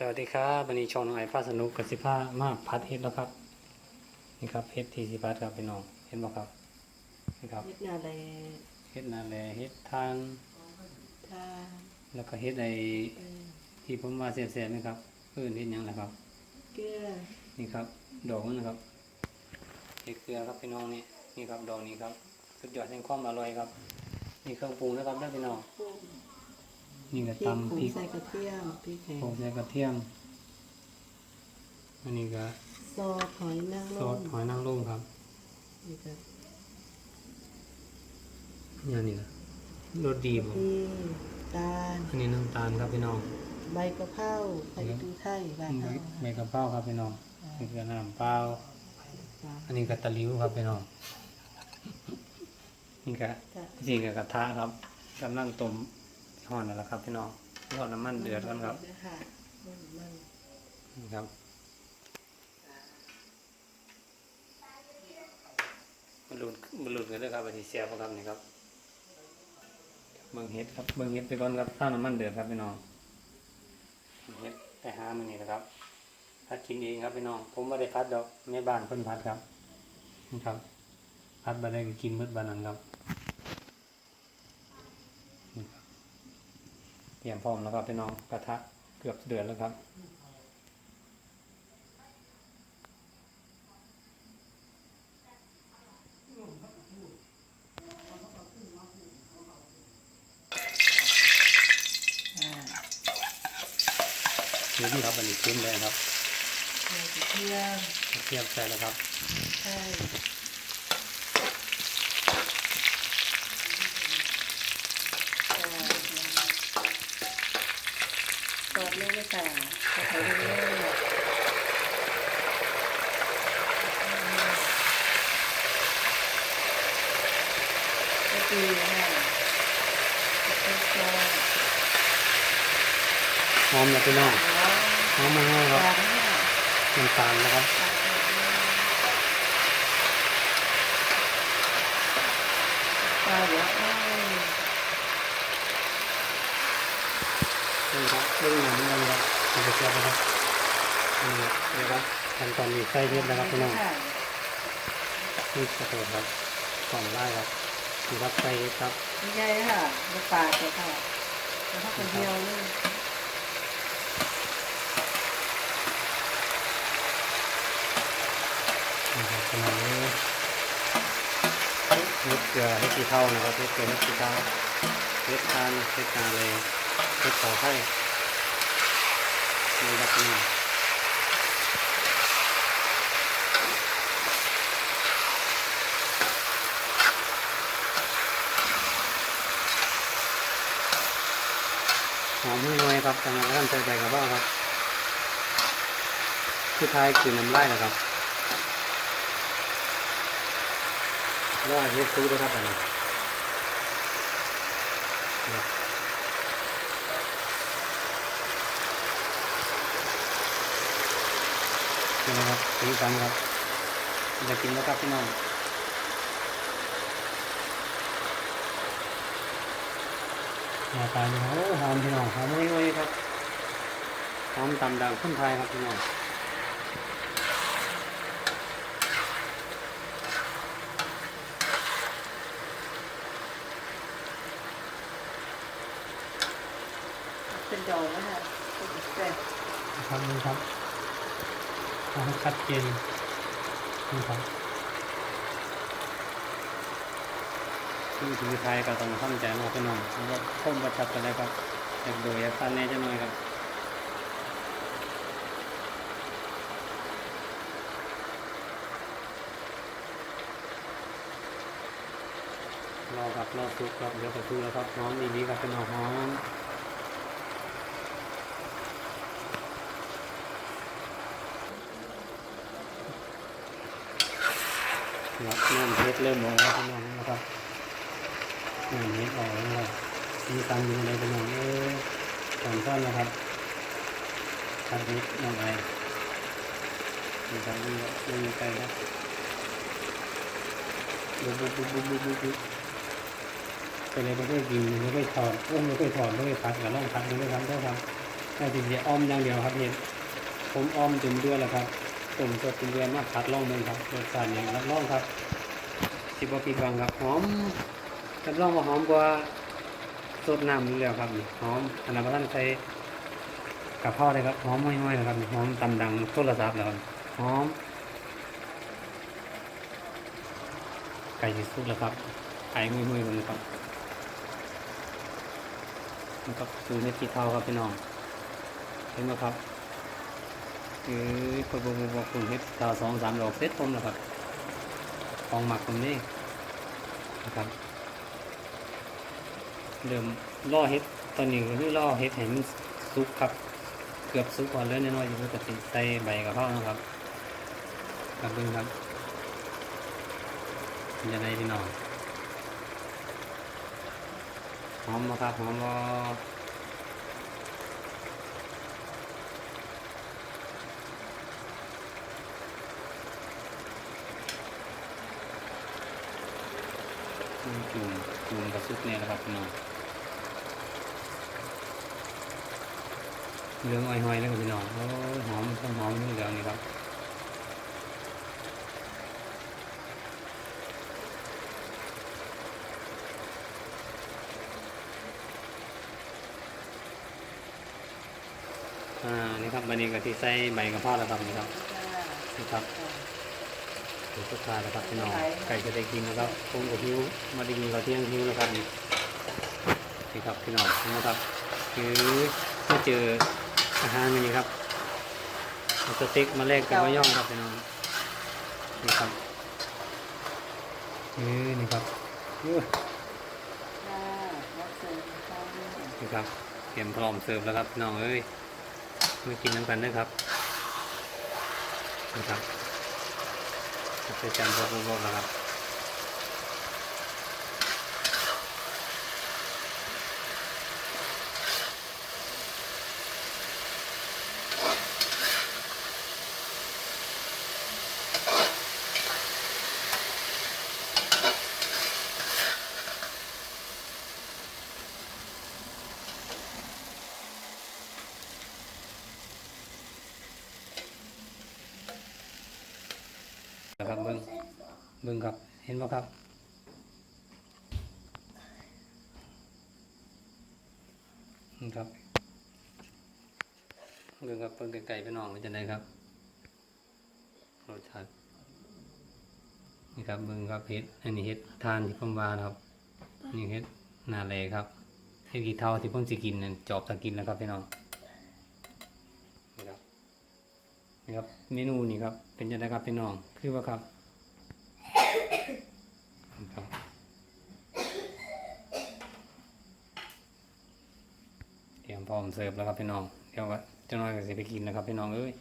สวัสดีครับวันนี้ชองน้องไอฟ้าสนุกกับสิผ้ามากพัดเฮ็ดแล้วครับ นี่ครับเฮ็ดทีสิพัดครับพี่น้องเห็นบ่ครับนี่ครับเฮ็ดนาแลเฮ็ดนาแลเฮ็ดทานทาแล้วก็เฮ็ดไอ้ที่ผมว่าแซ่บๆนะครับเพิ่นเฮ็ดหยังล่ะครับ เกลือนี่ครับ ดอกมันนะครับเฮ็ดเกลือครับพี่น้องนี่นี่ครับดอกนี้ครับ สุดยอดแห่งความอร่อยครับ นี่เครื่องปรุงนะครับเด้อพี่น้องปุ้ง นี่ก็พริกตำผงพริกใส่กระเทียมพริกแห้งผงใส่กระเทียม อันนี้ก็ซอสหอยนางรซอสมหอยนางรมครับนี่ก็อย่างนี้นะรสดีบ่นี่ตาลอันนี้น้ำตาลครับพี่น้อง ใบกะเพราใส่ดูไทยบ้านใบเฮาใบกระเพราครับพี่น้องนี่คือน้ำเปล่า จ้ะอันนี้ก็ตะหลิวครับพี่น้องนี่ก็ จ้ะ นี่ก็กระทะครับกำลังต้ม ห่อนแล้วล่ะครับพี่น้องรอน้ำมันเดือดก่อนครับค่ะมันมันนี่ครับมันหลุดมันหลุดกันเลยครับอันนี้เสียบครับนี่ครับเบิ่งเห็ดครับเบิ่งเห็ดไปก่อนครับถ้าน้ำมันเดือดครับพี่น้องเห็ดไปหามันนี่นะครับพัดกินเองครับพี่น้อง ผมไม่ได้พัดดอกแม่บ้านเพิ่นพัดครับนี่ครับพัดไปได้ก็กินมืดบานนั้นครับนี่ครับ เตรียมพร้อมแล้วครับพี่น้องกระทะเกือบเดือดแล้วครับชิ้นครับอันนี้ชิ้นเลยครับใส่กระเทียมเทียมใส่แล้วครับใช่ ซอสเลยนะจ๊ะใส่ไปเรื่อยๆก็ดีค่ะก็ซอสหอมแล้วพี่น้องหอมมากครับน้ำตาลนะครับตาเยอ้อย นี่ครับ เรื่องหนังกันครับมันจะเสียบนะครับนี่นี่ครับขั้นตอนนี้ใส่เฮ็ดนะครับพี่น้องนี่กระโดดครับกล่องไล่ครับนี่ครับใส่เฮ็ดครับไม่ใช่ค่ะลูกปลาเจ้าค่ะแล้วเขาคนเดียวเลยขนาดนี้เฮ็ดเกลือเฮ็ดกี่เท่านะครับเฮ็ดเกลือเฮ็ดกี่เท่าเฮ็ดทานเฮ็ดนาเลยเฮ็ดเต่าไข่ นี่ครับพี่น้องหอมห้วยครับทางร้านใส่ใบกระเพราครับคือท้ายคือน้ำลายนะครับรอให้เฮ็ดซุปด้วยครับอันนี้ ครับนี่นะครับสีสันครับจะกินแล้วครับพี่น้องหน้าตาเนี่ยโอ้หอมพี่น้องหอมห้วยๆครับหอมตำดังคนไทยครับพี่น้องเป็นดอกแล้วค่ะเป็นแซ่บนะครับนี่ครับเอา ให้ชัดเจนนี่ครับที่ถือไทยก็ต้องเข้าใจมาพี่น้องว่าคมประชัดกันเลยครับอยากโดูอยากฟันแน่จะหน่อยครับรอครับรอซุกครับเดี๋ยวก็ซุกแล้วครับน้องนี่ดีครับเป็นน้องหอม ครับน้ำเพชรเริ่มลงแล้วพี่น้องนะครับน้ำเพชรออกแล้วครับมีตังอยู่ในพี่น้องเออสอนซ่อนนะครับทัดเพชรน้องไอมีตังอยู่ไม่มีใครนะบุ๊บบุ๊บบุ๊บบุ๊บบุ๊บไปเลยไม่เคยกินไม่เคยถอดโอ้มไม่เคยถอดไม่เคยพัดกับล่องพัดไม่เคยทำได้ครับแต่ทีเดียวอ้อมอย่างเดียวครับเห็ดผมอ้อมจนดือดแล้วครับ ต้มสดจนเดือดมาผัดล่องเมืองครับรสชาติเนี่ยรับรองครับ สิบว่าปีกวังครับหอมรับรองว่าหอมกว่าสดน้ำนี่แล้วครับหอมขนาดว่าท่านใช้กับข้าวเลยครับหอมห้อยๆนะครับหอมตำดังโทรศัพท์แล้วครับหอมไก่ที่สุดแล้วครับไก่มุยๆเลยครับนี่ครับคือเม็ดขี้เท้าครับพี่น้องเห็นไหมครับ คือคนบอกบอกคุณเม็ดขี้เท้าสองสามดอกเซ็ตผมนะครับของหมักตรงนี้นะครับเริ่มล่อเฮ็ดตอนนี้ก็คือล่อเฮ็ดให้มันสุกครับ เกือบสุกก่อนแล้วน้อยๆอยู่ปกติใส่ใบกะเพรานะครับครับเบิ่งครับเป็นยังไงพี่น้องหอมบ่ครับหอมบ่ จุ่มจุ่มจุ่มกระซุกเนี่ยนะครับพี่น้องเหลืองอ้อยๆแล้วพี่น้องโอ้หอมต้องหอมเหลืองนี่ครับอ่านี่ครับวันนี้ก็ที่ใส่ใบกระเพราแล้วครับนี่ครับนี่ครับ ถึงสุดท้ายแล้วครับพี่น้องไก่จะได้กินนะครับผมกับฮิวมาได้กินข้าวเที่ยงฮิวแล้วครับนี่นี่ครับพี่น้องเห็นะครับคือมาเจออาหารนี่ครับเอาสเต็กมาแลกกับมะย่องครับพี่น้องนี่ครับนี่นี่ครับอื้อจ้ารับเชิญค่ะนี่ครับเตรียมพร้อมเสิร์ฟแล้วครับพี่น้องเอ้ยมากินน้ำกันนะครับนี่ครับ ใส่จานพวกพวกแล้วครับ นะครับเบิ้งเบิ้งครับ เห็นไหมครับนี่ครับ เบิ้งครับเบิ้งไก่ๆไปน้องมันจะได้ครับรสชาตินี่ครับเบิ้งครับเห็ด อันนี้เห็ดทานที่ผมวานครับ นี่เห็ดนาเลครับเห็ดกี่เท่าที่ผมจะกินนั่จอบตะกินแล้วครับพี่น้องนี่ครับ ครับ เมนูนี่ครับ เป็นยังไงครับพี่น้อง คือว่าครับครับเตรียมพร้อมเสิร์ฟแล้วครับพี่น้อง เดี๋ยวก็จะน้อยก็จะไปกินนะครับพี่น้องเอ้ย